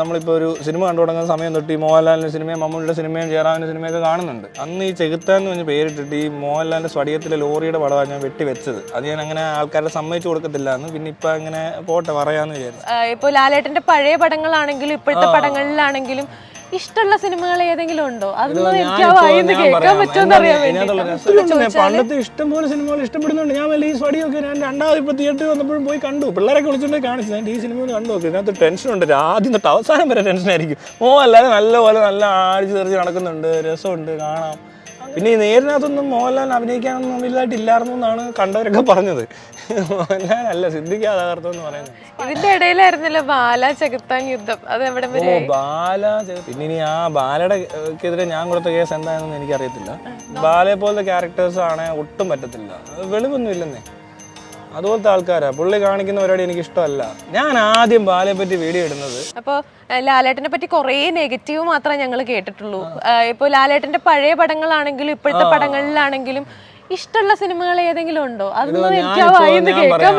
നമ്മളിപ്പോൾ ഒരു സിനിമ കണ്ടു തുടങ്ങുന്ന സമയം തൊട്ട് ഈ മോഹൻലാലിന്റെ സിനിമയും മമ്മൂട്ടിയുടെ സിനിമയും ജയറാമിന്റെ സിനിമയൊക്കെ കാണുന്നുണ്ട്. അന്ന് ഈ ചെകുത്താന്ന് പറഞ്ഞ് പേരിട്ടിട്ട് ഈ മോഹൻലാലിന്റെ സ്വടിയത്തിലെ ലോറിയുടെ പടമാണ് ഞാൻ വെട്ടി വെച്ചത് അത് ഞാൻ അങ്ങനെ ആൾക്കാരെ സമ്മതിച്ചു കൊടുക്കത്തില്ല. എന്ന് പിന്നെ ഇപ്പം അങ്ങനെ പോട്ടെ പറയാമെന്ന് വിചാരിച്ചു. ഇപ്പോൾ ലാലേട്ടന്റെ പഴയ പടങ്ങളാണെങ്കിലും ഇപ്പോഴത്തെ പടങ്ങളിലാണെങ്കിലും ഇഷ്ടമുള്ള സിനിമകൾ ഏതെങ്കിലും ഉണ്ടോ? അതൊന്നും എനിക്ക് വായിന്ന് കേൾക്കാൻ പറ്റുമെന്ന് അറിയാൻ വേണ്ടി പണ്ടത്തെ ഇഷ്ടം പോലെ സിനിമകൾ ഇഷ്ടപ്പെടുന്നുണ്ട്. ഞാൻ വലിയ ഈ സ്വടിയൊക്കെ ഞാൻ രണ്ടാമത് ഇപ്പൊ തിയേറ്ററിൽ വന്നപ്പോഴും പോയി കണ്ടു. പിള്ളേരെ വിളിച്ചുകൊണ്ട് കാണിച്ചു. ഞാൻ ഈ സിനിമ ഒന്ന് കണ്ടു നോക്കി. ഇതിനകത്ത് ടെൻഷൻ ഉണ്ട്. ആദ്യം തൊട്ട് അവസാനം വരെ ടെൻഷൻ ആയിരിക്കും. ഓ അല്ലാതെ നല്ലപോലെ നല്ല ആഴ്ച തെറിച്ച് നടക്കുന്നുണ്ട്. രസമുണ്ട്. കാണാം. പിന്നെ ഈ നേരിനകത്തൊന്നും മോഹൻലാൽ അഭിനയിക്കാനൊന്നും വലുതായിട്ട് ഇല്ലായിരുന്നു എന്നാണ് കണ്ടവരൊക്കെ പറഞ്ഞത്. മോഹൻലാൽ അല്ല എന്ന് പറയുന്നത്. ഇതിന്റെ ഇടയിലായിരുന്നല്ലോ ബാല ചെകുത്താൻ യുദ്ധം. അത് എവിടെ ഓ ബാല ചെ- പിന്നെ ഇനി ആ ബാലയുടെ എതിരെ ഞാൻ കൊടുത്ത കേസ് എന്താണെന്ന് എനിക്കറിയത്തില്ല. ബാലയെ പോലത്തെ ക്യാരക്ടേഴ്സ് ആണ് ഒട്ടും പറ്റത്തില്ല. അത് വെളിവൊന്നും ഇല്ലെന്നേ. അതുപോലത്തെ ആൾക്കാരാ. പുള്ളി കാണിക്കുന്ന പരിപാടി എനിക്ക് ഇഷ്ടമല്ല ഞാൻ ആദ്യം ബാലയെ പറ്റി വീഡിയോ ഇടുന്നത് അപ്പോൾ ലാലേട്ടനെ പറ്റി കുറേ നെഗറ്റീവ് മാത്രമേ ഞങ്ങൾ കേട്ടിട്ടുള്ളൂ. ഇപ്പൊ ലാലേട്ടന്റെ പഴയ പടങ്ങളാണെങ്കിലും ഇപ്പോഴത്തെ പടങ്ങളിലാണെങ്കിലും ഇഷ്ടമുള്ള സിനിമകൾ ഏതെങ്കിലും ഉണ്ടോ? അതൊന്നും കേൾക്കാൻ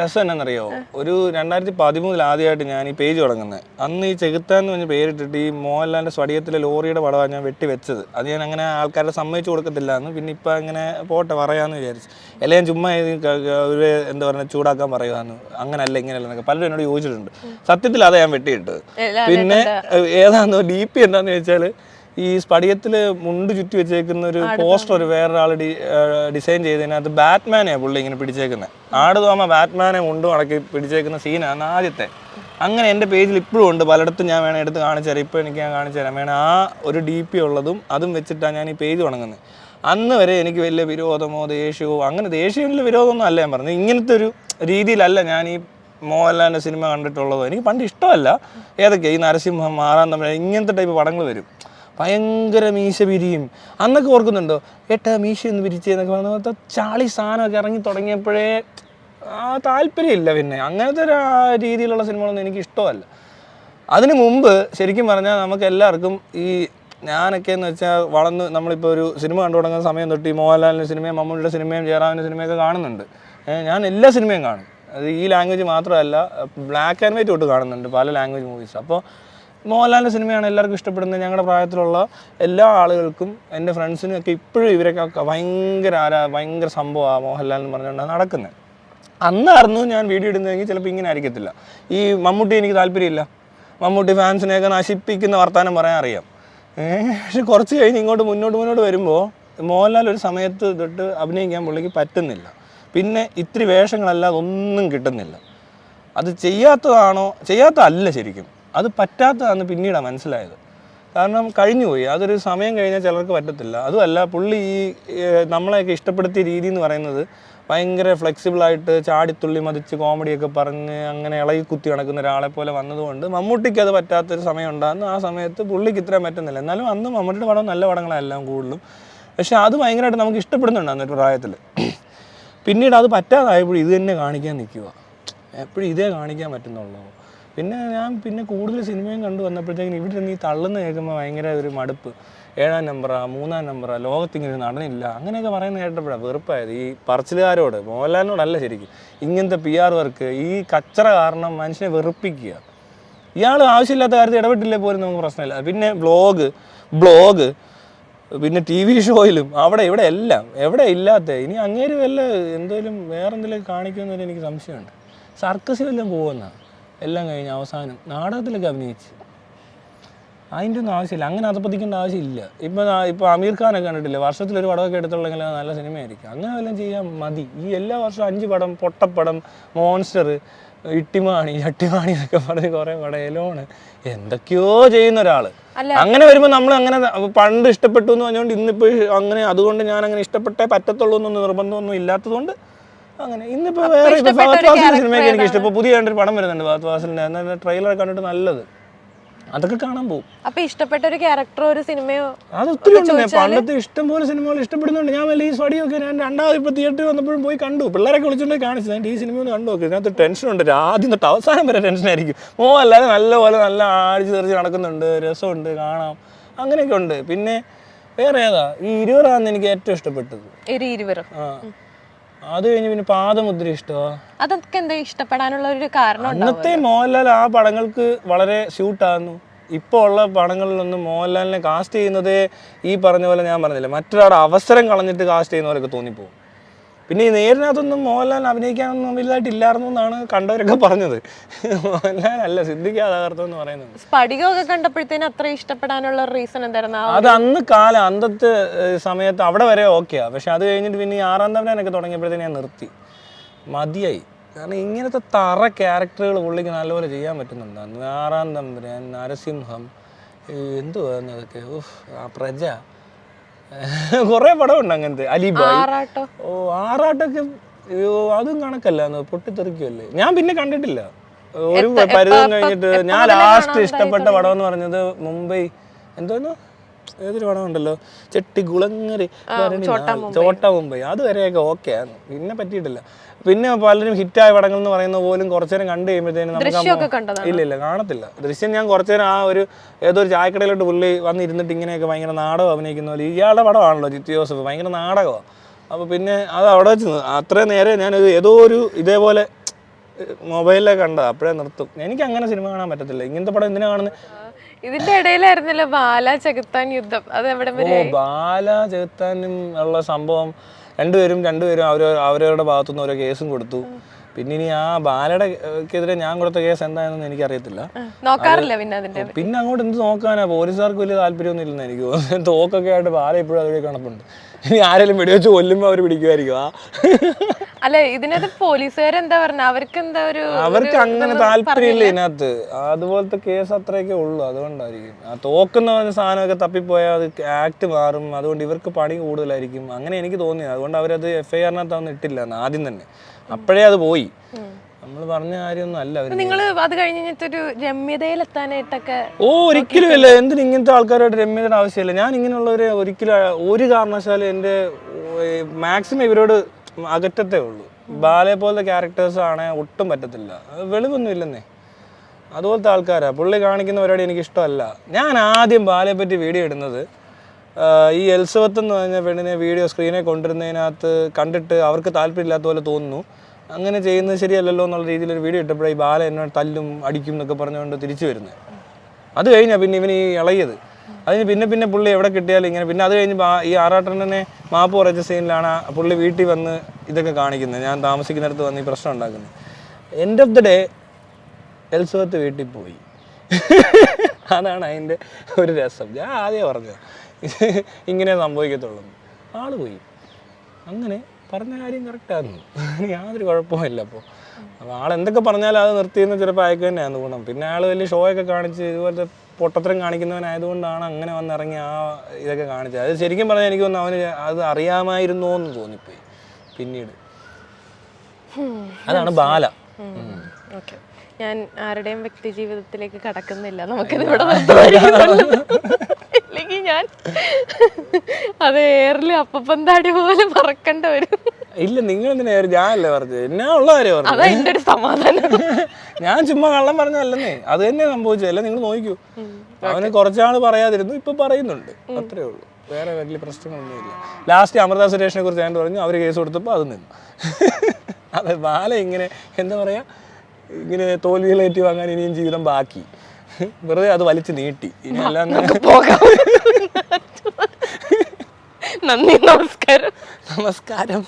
രസം എന്നാണെന്നറിയോ ഒരു രണ്ടായിരത്തി പതിമൂന്നിൽ ആദ്യമായിട്ട് ഞാൻ ഈ പേജ് തുടങ്ങുന്നത്. അന്ന് ഈ ചെകുത്താന്ന് പറഞ്ഞ പേരിട്ടിട്ട് ഈ മോഹൻലാലിന്റെ സ്വടിയത്തിലെ ലോറിയുടെ പടമാണ് ഞാൻ വെട്ടി വെച്ചത് അത് ഞാൻ അങ്ങനെ ആൾക്കാരെ സമ്മതിച്ചു കൊടുക്കത്തില്ല എന്ന് പിന്നെ ഇപ്പം അങ്ങനെ പോട്ടെ പറയാന്ന് വിചാരിച്ചു. എല്ലാം ഞാൻ ചുമ്മാ ഒരു എന്താ പറയുക ചൂടാക്കാൻ പറയുകയെന്ന് അങ്ങനല്ല ഇങ്ങനെയല്ല എന്നൊക്കെ പലരും എന്നോട് ചോദിച്ചിട്ടുണ്ട്. സത്യത്തിൽ അതാ ഞാൻ വെട്ടിയിട്ടത്. പിന്നെ ഏതാണെന്നോ ഡി പി എന്താന്ന് വെച്ചാൽ ഈ സ്പടിയത്തിൽ മുണ്ട് ചുറ്റി വെച്ചേക്കുന്ന ഒരു പോസ്റ്റർ ഒരു വേറൊരാൾ ഡിസൈൻ ചെയ്തതിനകത്ത് ബാറ്റ്മാനെ പുള്ളി ഇങ്ങനെ പിടിച്ചേക്കുന്നത് ആട് തോമ ബാറ്റ്മാനെ മുണ്ടും അടക്കി പിടിച്ചേക്കുന്ന സീനാണ് ആദ്യത്തെ. അങ്ങനെ എന്റെ പേജിൽ ഇപ്പോഴും ഉണ്ട്. പലയിടത്തും ഞാൻ വേണം എടുത്ത് കാണിച്ചു തരാം. ഇപ്പോൾ എനിക്ക് ഞാൻ കാണിച്ചു തരാം. വേണം ആ ഒരു ഡി പി ഉള്ളതും അതും വെച്ചിട്ടാണ് ഞാൻ ഈ പേജ് തുടങ്ങുന്നത് അന്ന് വരെ എനിക്ക് വലിയ വിരോധമോ ദേഷ്യമോ അങ്ങനെ ദേഷ്യമില്ല വിരോധമൊന്നും അല്ല ഞാൻ പറഞ്ഞത്. ഇങ്ങനത്തെ ഒരു രീതിയിലല്ല ഞാൻ ഈ മോഹൻലാലിന്റെ സിനിമ കണ്ടിട്ടുള്ളതോ. എനിക്ക് പണ്ട് ഇഷ്ടമല്ല. ഏതൊക്കെയാണ് ഈ നരസിംഹം മാറാൻ തമ്മിൽ ഇങ്ങനത്തെ ടൈപ്പ് പടങ്ങൾ വരും. ഭയങ്കര മീശ പിരിയും അന്നൊക്കെ ഓർക്കുന്നുണ്ടോ? ഏട്ട മീശ ഒന്ന് പിരിച്ചെന്നൊക്കെ പറഞ്ഞ ചാളി സാധനമൊക്കെ ഇറങ്ങി തുടങ്ങിയപ്പോഴേ ആ താല്പര്യമില്ല പിന്നെ. അങ്ങനത്തെ ഒരു രീതിയിലുള്ള സിനിമകളൊന്നും എനിക്ക് ഇഷ്ടമല്ല. അതിനു മുമ്പ് ശരിക്കും പറഞ്ഞാൽ നമുക്ക് എല്ലാവർക്കും ഈ ഞാനൊക്കെ എന്ന് വെച്ചാൽ വളർന്ന് നമ്മളിപ്പോൾ ഒരു സിനിമ കണ്ടു തുടങ്ങുന്ന സമയം തൊട്ട് ഈ മോഹൻലാലിന്റെ സിനിമയും മമ്മൂട്ടിയുടെ സിനിമയും ജയറാമിന്റെ സിനിമയൊക്കെ കാണുന്നുണ്ട്. ഞാൻ എല്ലാ സിനിമയും കാണും. അത് ഈ ലാംഗ്വേജ് മാത്രമല്ല ബ്ലാക്ക് ആൻഡ് വൈറ്റ് തൊട്ട് കാണുന്നുണ്ട് പല ലാംഗ്വേജ് മൂവീസ്. അപ്പോൾ മോഹൻലാലിന്റെ സിനിമയാണ് എല്ലാവർക്കും ഇഷ്ടപ്പെടുന്നത്. ഞങ്ങളുടെ പ്രായത്തിലുള്ള എല്ലാ ആളുകൾക്കും എന്റെ ഫ്രണ്ട്സിനും ഒക്കെ ഇപ്പോഴും ഇവരൊക്കെ ഭയങ്കര ആരാ ഭയങ്കര സംഭവമാണ് മോഹൻലാൽ എന്ന് പറഞ്ഞുകൊണ്ടാണ് നടക്കുന്നത് അന്നായിരുന്നു ഞാൻ വീഡിയോ ഇടുന്നതെങ്കിൽ ചിലപ്പോൾ ഇങ്ങനെ ആയിരിക്കത്തില്ല. ഈ മമ്മൂട്ടി എനിക്ക് താല്പര്യമില്ല. മമ്മൂട്ടി ഫാൻസിനെയൊക്കെ നശിപ്പിക്കുന്ന വർത്തമാനം പറയാൻ അറിയാം. പക്ഷെ കുറച്ച് കഴിഞ്ഞ് ഇങ്ങോട്ട് മുന്നോട്ട് മുന്നോട്ട് വരുമ്പോൾ മോഹൻലാൽ ഒരു സമയത്ത് തൊട്ട് അഭിനയിക്കാൻ പുള്ളിക്ക് പറ്റുന്നില്ല. പിന്നെ ഇത്തിരി വേഷങ്ങളല്ലാതെ ഒന്നും കിട്ടുന്നില്ല. അത് ചെയ്യാത്തതാണോ ചെയ്യാത്തതല്ല ശരിക്കും. അത് പറ്റാത്തതാണ് പിന്നീടാണ് മനസ്സിലായത്. കാരണം കഴിഞ്ഞുപോയി. അതൊരു സമയം കഴിഞ്ഞാൽ ചിലർക്ക് പറ്റത്തില്ല. അതുമല്ല പുള്ളി ഈ നമ്മളെയൊക്കെ ഇഷ്ടപ്പെടുത്തിയ രീതി എന്ന് പറയുന്നത് ഭയങ്കര ഫ്ലെക്സിബിളായിട്ട് ചാടിത്തുള്ളി മതിച്ച് കോമഡിയൊക്കെ പറഞ്ഞ് അങ്ങനെ ഇളകി കുത്തി നടക്കുന്ന ഒരാളെ പോലെ വന്നതുകൊണ്ട് മമ്മൂട്ടിക്ക് അത് പറ്റാത്തൊരു സമയം ഉണ്ടാകുന്നു ആ സമയത്ത് പുള്ളിക്ക് ഇത്രയും പറ്റുന്നില്ല. എന്നാലും അന്ന് മമ്മൂട്ടിയുടെ പടം നല്ല പടങ്ങളെല്ലാം കൂടുതലും. പക്ഷേ അത് ഭയങ്കരമായിട്ട് നമുക്ക് ഇഷ്ടപ്പെടുന്നുണ്ട് ഒരു പ്രായത്തിൽ പിന്നീട് അത് പറ്റാതായപ്പോഴും ഇത് തന്നെ കാണിക്കാൻ നിൽക്കുക. എപ്പോഴും ഇതേ കാണിക്കാൻ പറ്റുന്നുള്ളൂ. പിന്നെ ഞാൻ പിന്നെ കൂടുതൽ സിനിമയും കണ്ടു വന്നപ്പോഴത്തേക്കും ഇവിടെ നിന്ന് ഈ തള്ളുന്ന കേൾക്കുമ്പോൾ ഭയങ്കര ഒരു മടുപ്പ്. ഏഴാം നമ്പറാ മൂന്നാം നമ്പറാ ലോകത്തിങ്ങനെ നടനില്ല. അങ്ങനെയൊക്കെ പറയുന്നത് കേട്ടപ്പോഴാണ് വെറുപ്പായത്. ഈ പറച്ചിലുകാരോട് മോഹൻലാലിനോടല്ല ശരിക്കും. ഇങ്ങനത്തെ പി ആർ വർക്ക് ഈ കച്ചറ കാരണം മനുഷ്യനെ വെറുപ്പിക്കുക. ഇയാൾ ആവശ്യമില്ലാത്ത കാര്യത്തിൽ ഇടപെട്ടില്ലേ പോലും നമുക്ക് പ്രശ്നമില്ല. പിന്നെ ബ്ലോഗ് ബ്ലോഗ് പിന്നെ ടി വി ഷോയിലും അവിടെ ഇവിടെ എല്ലാം. എവിടെ ഇല്ലാത്ത ഇനി അങ്ങേര് വല്ല എന്തേലും വേറെ എന്തെങ്കിലും കാണിക്കുമെന്നൊരു എനിക്ക് സംശയമുണ്ട്. സർക്കസിലെല്ലാം വല്ലതും പോകുന്ന എല്ലാം കഴിഞ്ഞ് അവസാനം നാടകത്തിലൊക്കെ അഭിനയിച്ച്. അതിന്റെ ഒന്നും ആവശ്യമില്ല. അങ്ങനെ അതപ്പതിക്കേണ്ട ആവശ്യമില്ല. ഇപ്പം ഇപ്പോൾ അമീർ ഖാനൊക്കെ കണ്ടിട്ടില്ലേ? വർഷത്തിലൊരു പടമൊക്കെ എടുത്തുള്ളെങ്കിൽ അത് നല്ല സിനിമയായിരിക്കും. അങ്ങനെ വല്ലതും ചെയ്യാൻ മതി. ഈ എല്ലാ വർഷവും അഞ്ച് പടം പൊട്ടപ്പടം മോൺസ്റ്റർ ഇട്ടിമാണി ചട്ടിമാണി എന്നൊക്കെ പറഞ്ഞ് കുറെ പടയലോണ് എന്തൊക്കെയോ ചെയ്യുന്ന ഒരാൾ. അങ്ങനെ വരുമ്പോൾ നമ്മൾ അങ്ങനെ പണ്ട് ഇഷ്ടപ്പെട്ടു എന്ന് പറഞ്ഞുകൊണ്ട് ഇന്നിപ്പോൾ അങ്ങനെ അതുകൊണ്ട് ഞാൻ അങ്ങനെ ഇഷ്ടപ്പെട്ടേ പറ്റത്തുള്ളൂ എന്നൊന്നും നിർബന്ധമൊന്നും ഇല്ലാത്തതുകൊണ്ട് അങ്ങനെ. ഇന്നിപ്പോ വേറെ ഇഷ്ടപ്പെട്ട ഫഹദ് ഫാസിലിന്റെ സിനിമയൊക്കെ എനിക്ക് ഇഷ്ടം ഇപ്പൊ പുതിയ കണ്ടൊരു പടം വരുന്നുണ്ട് ഫഹദ് ഫാസിലിന്റെ ട്രെയിലർ കണ്ടിട്ട് നല്ലത്. അതൊക്കെ കാണാൻ പോകും അപ്പൊ ഇഷ്ടപ്പെട്ട ഒരു ക്യാരക്ടറോ ഒരു സിനിമയോ അത് ഒത്തിരി ഉണ്ട്. പണ്ടത്തെ ഇഷ്ടം പോലെ സിനിമകൾ ഇഷ്ടപ്പെടുന്നുണ്ട്. ഞാൻ വലിയ ഈ സ്വടിയൊക്കെ ഞാൻ രണ്ടാമത് ഇപ്പൊ തിയേറ്ററിൽ വന്നപ്പോഴും പോയി കണ്ടു. പിള്ളേരൊക്കെ വിളിച്ചുകൊണ്ട് കാണിച്ചു. ഞാൻ ഈ സിനിമ ഒന്ന് കണ്ടു നോക്കി. ഇതിനകത്ത് ടെൻഷൻ ഉണ്ട്. ആദ്യം തൊട്ട് അവസാനം വരെ ടെൻഷൻ ആയിരിക്കും. ഓ അല്ലാതെ നല്ലപോലെ നല്ല ആഴ്ച തെറിച്ച് നടക്കുന്നുണ്ട്. രസമുണ്ട്. കാണാം. അങ്ങനെയൊക്കെ ഉണ്ട്. പിന്നെ വേറെ ഏതാ? ഈ ഇരുവറാന്ന് എനിക്ക് ഏറ്റവും ഇഷ്ടപ്പെട്ടത്. ആ. അത് കഴിഞ്ഞ് പിന്നെ പാദമുദ്ര ഇഷ്ടമാ അതൊക്കെ എന്താ ഇഷ്ടപ്പെടാനുള്ള ഒരു കാരണം അന്നത്തെ മോഹൻലാൽ ആ പടങ്ങൾക്ക് വളരെ ഷൂട്ടാകുന്നു ഇപ്പോൾ ഉള്ള പടങ്ങളിലൊന്നും മോഹൻലാലിനെ കാസ്റ്റ് ചെയ്യുന്നത് ഈ പറഞ്ഞ പോലെ ഞാൻ പറഞ്ഞില്ല. മറ്റൊരാളുടെ അവസരം കളഞ്ഞിട്ട് കാസ്റ്റ് ചെയ്യുന്നവരൊക്കെ തോന്നിപ്പോകും പിന്നെ ഈ നേരിനകത്തൊന്നും മോഹൻലാൽ അഭിനയിക്കാനൊന്നും വലുതായിട്ട് ഇല്ലായിരുന്നു എന്നാണ് കണ്ടവരൊക്കെ പറഞ്ഞത്. മോഹൻലാൽ അല്ല സിദ്ധിക്കാതാകർത്തു എന്ന് പറയുന്നത്. സ്ഫടികമൊക്കെ കണ്ടപ്പോഴത്തേനും അത്ര ഇഷ്ടപ്പെടാനുള്ള റീസൺ എന്തായിരുന്നു? അത് അന്ന് കാലം അന്നത്തെ ഏഹ്, സമയത്ത് അവിടെ വരെ ഓക്കെയാ പക്ഷെ അത് കഴിഞ്ഞിട്ട് പിന്നെ ഈ ആറാം തവണയൊക്കെ തുടങ്ങിയപ്പോഴത്തേന് ഞാൻ നിർത്തി. മതിയായി. കാരണം ഇങ്ങനത്തെ തറ ക്യാരക്ടറുകൾ പുള്ളിക്ക് നല്ലപോലെ ചെയ്യാൻ പറ്റുന്നുണ്ട്. ആറാം തമ്പുരാൻ നരസിംഹം എന്തുവാ ആ പ്രജ. കുറേ പടമുണ്ട് അങ്ങനത്തെ. അലിബായ്. ഓ ആറാട്ടൊക്കെ അയ്യോ അതും കണക്കല്ല പൊട്ടിത്തെറിക്കുമല്ലേ ഞാൻ പിന്നെ കണ്ടിട്ടില്ല. ഒരു പരിധം കഴിഞ്ഞിട്ട് ഞാൻ ലാസ്റ്റ് ഇഷ്ടപ്പെട്ട പടം എന്ന് പറഞ്ഞത് മുംബൈ എന്തോന്നു? ഏതൊരു പടം ഉണ്ടല്ലോ ചെട്ടി കുളങ്ങര് ചോട്ട മുംബൈ. അതുവരെയൊക്കെ ഓക്കെ ആണ്. പിന്നെ പറ്റിയിട്ടില്ല. പിന്നെ പലരും ഹിറ്റായ പടങ്ങൾ എന്ന് പറയുന്ന പോലും കുറച്ചു നേരം കണ്ടു കഴിയുമ്പോഴത്തേനും നമുക്ക് ഇല്ല ഇല്ല കാണത്തില്ല. ദൃശ്യം ഞാൻ കുറച്ചു നേരം ആ ഒരു ഏതോ ഒരു ചായക്കടയിലോട്ട് പുള്ളി വന്നിരുന്നിട്ട് ഇങ്ങനെയൊക്കെ ഭയങ്കര നാടകം അഭിനയിക്കുന്ന പോലെ. ഇയാളുടെ പടമാണല്ലോ ജിത്തു ജോസഫ് ഭയങ്കര നാടകമാണ് അപ്പോൾ പിന്നെ അത് അവിടെ വെച്ച് അത്രയും നേരെ ഞാൻ ഏതോ ഒരു ഇതേപോലെ മൊബൈലിലെ കണ്ട അപ്പോഴേ നിർത്തും. എനിക്ക് അങ്ങനെ സിനിമ കാണാൻ പറ്റത്തില്ല. ഇങ്ങനത്തെ പടം എന്തിനാ കാണുന്നത് ഇതിന്റെ ഇടയിലായിരുന്നല്ലോ ബാല ചെകുത്താൻ യുദ്ധം. അത് എവിടെ ഓ ബാല ചെകുത്താനും ഉള്ള സംഭവം രണ്ടുപേരും രണ്ടുപേരും അവർ അവരവരുടെ ഭാഗത്തുനിന്ന് ഓരോ കേസും കൊടുത്തു. പിന്നെ ഇനി ആ ബാലയുടെ എതിരെ ഞാൻ കൊടുത്ത കേസ് എന്താണെന്ന് എനിക്ക് അറിയത്തില്ല നോക്കാറില്ല പിന്നെ അതിന്റെ പിന്നെ അങ്ങോട്ട് എന്ത് നോക്കാനാ? പോലീസുകാർക്ക് വലിയ താല്പര്യമൊന്നും ഇല്ലെന്ന് എനിക്ക് തോന്നുന്നു. തോക്കൊക്കെ ആയിട്ട് ബാല ഇപ്പോഴും അതിൽ കിടപ്പുണ്ട്. ഇനി ആരെങ്കിലും വെടിവെച്ച് കൊല്ലുമ്പോ അവർ പിടിക്കുമായിരിക്കും ആ. അല്ല ഇതിനകത്ത് പോലീസുകാരെന്താ പറഞ്ഞ? അവർക്ക് എന്താ ഒരു അവർക്ക് അങ്ങനെ താല്പര്യമില്ല ഇതിനകത്ത്. അതുപോലത്തെ കേസ് അത്രയൊക്കെ ഉള്ളൂ അതുകൊണ്ടായിരിക്കും. ആ തോക്കുന്ന സാധനമൊക്കെ തപ്പിപ്പോയാൽ അത് ആക്ട് മാറും. അതുകൊണ്ട് ഇവർക്ക് പണി കൂടുതലായിരിക്കും. അങ്ങനെ എനിക്ക് തോന്നിയത്. അതുകൊണ്ട് അവരത് എഫ് ഐ ആറിനകത്ത് ഇട്ടില്ല ആദ്യം തന്നെ. അപ്പോഴേ അത് പോയി. നമ്മൾ പറഞ്ഞ കാര്യമൊന്നും അല്ല നിങ്ങൾ അത് കഴിഞ്ഞ് കഴിഞ്ഞിട്ടൊരു രമ്യതയിലെത്താനായിട്ടൊക്കെ ഓ ഒരിക്കലും ഇല്ല. എന്തിനും ഇങ്ങനത്തെ ആൾക്കാരായിട്ട് രമ്യതയുടെ ആവശ്യമില്ല. ഞാൻ ഇങ്ങനെയുള്ളവരെ ഒരിക്കലും ഒരു കാരണവശാലും എന്റെ മാക്സിമം ഇവരോട് അകറ്റത്തേ ഉള്ളൂ. ബാലയെ പോലത്തെ ക്യാരക്ടേഴ്സ് ആണ് ഒട്ടും പറ്റത്തില്ല. വെളിവൊന്നും ഇല്ലെന്നേ. അതുപോലത്തെ ആൾക്കാരാ. പുള്ളി കാണിക്കുന്ന പരിപാടി എനിക്ക് ഇഷ്ടമല്ല. ഞാൻ ആദ്യം ബാലയെ പറ്റി വീഡിയോ ഇടുന്നത് ഈ എൽസവത്ത് എന്ന് പറഞ്ഞ പെണ്ണിനെ വീഡിയോ സ്ക്രീനെ കൊണ്ടുവരുന്നതിനകത്ത് കണ്ടിട്ട് അവർക്ക് താല്പര്യമില്ലാത്ത പോലെ തോന്നുന്നു. അങ്ങനെ ചെയ്യുന്നത് ശരിയല്ലല്ലോ എന്നുള്ള രീതിയിൽ ഒരു വീഡിയോ ഇട്ടപ്പോഴേ ഈ ബാല എന്നെ തല്ലും അടിക്കും എന്നൊക്കെ പറഞ്ഞുകൊണ്ട് തിരിച്ചു വരുന്നത് അത് കഴിഞ്ഞാൽ പിന്നെ ഇവന് ഈ ഇളയത് അതിന് പിന്നെ പിന്നെ പുള്ളി എവിടെ കിട്ടിയാലും ഇങ്ങനെ പിന്നെ അത് കഴിഞ്ഞ് ഈ ആറാട്ടനെ മാപ്പ് കുറച്ച സീനിലാണ് പുള്ളി വീട്ടിൽ വന്ന് ഇതൊക്കെ കാണിക്കുന്നത്. ഞാൻ താമസിക്കുന്നിടത്ത് വന്ന് ഈ പ്രശ്നം ഉണ്ടാക്കുന്നത്. എൻഡ് ഓഫ് ദി ഡേ എൽസവത്ത് വീട്ടിൽ പോയി. അതാണ് അതിന്റെ ഒരു രസം. ഞാൻ ആദ്യം പറഞ്ഞത്. ഇങ്ങനെ സംഭവിക്കത്തുള്ളൂ. ആൾ പോയി. അങ്ങനെ പറഞ്ഞ കാര്യം കറക്റ്റായിരുന്നു യാതൊരു കുഴപ്പമില്ല അപ്പോൾ അപ്പോൾ ആൾ എന്തൊക്കെ പറഞ്ഞാലും അത് നിർത്തിയെന്ന് ചിലപ്പോൾ അയക്ക് തന്നെയാണ് ഗുണം. പിന്നെ ആൾ വലിയ ഷോയൊക്കെ കാണിച്ച് ഇതുപോലത്തെ പൊട്ടത്തരം കാണിക്കുന്നവനായതുകൊണ്ടാണ് അങ്ങനെ വന്നിറങ്ങി ആ ഇതൊക്കെ കാണിച്ചത്. അത് ശരിക്കും പറഞ്ഞാൽ എനിക്ക് തോന്നുന്നു അവന് അത് അറിയാമായിരുന്നോ എന്ന് തോന്നിപ്പോയി പിന്നീട്. അതാണ് ബാല. ഞാൻ ആരുടെയും വ്യക്തി ജീവിതത്തിലേക്ക് കടക്കുന്നില്ല. നമുക്കിത് ഇവിടെ ഇല്ലെങ്കിൽ ഞാൻ അത് ഏറിൽ അപ്പപ്പന്താടി പോലെ മറക്കേണ്ട വരും. ഇല്ല നിങ്ങൾ എന്തിനാ ഞാനല്ലേ പറഞ്ഞത്. എന്നാ ഉള്ള കാര്യം പറഞ്ഞു അതാ ഒരു സമാധാനം. ഞാൻ ചുമ്മാ കള്ളം പറഞ്ഞതല്ലെന്നേ. അത് തന്നെ സംഭവിച്ചല്ലേ നിങ്ങൾ നോക്കൂ. അവന് കുറച്ചാൾ പറയാതിരുന്നു. ഇപ്പൊ പറയുന്നുണ്ട്. അത്രേ ഉള്ളൂ. വേറെ വലിയ പ്രശ്നങ്ങളൊന്നുമില്ല ലാസ്റ്റ് അമൃത സുരേഷിനെ കുറിച്ച് ഞാൻ പറഞ്ഞു. അവർ കേസ് കൊടുത്തപ്പോൾ അത് നിന്നു. അതെ ബാല ഇങ്ങനെ എന്താ പറയാ? ഇങ്ങനെ തോൽവികളേറ്റ് വാങ്ങാൻ ഇനിയും ജീവിതം ബാക്കി. വെറുതെ അത് വലിച്ചു നീട്ടി. ഇനി എല്ലാം പോകാം. നന്ദി നമസ്കാരം. നമസ്കാരം.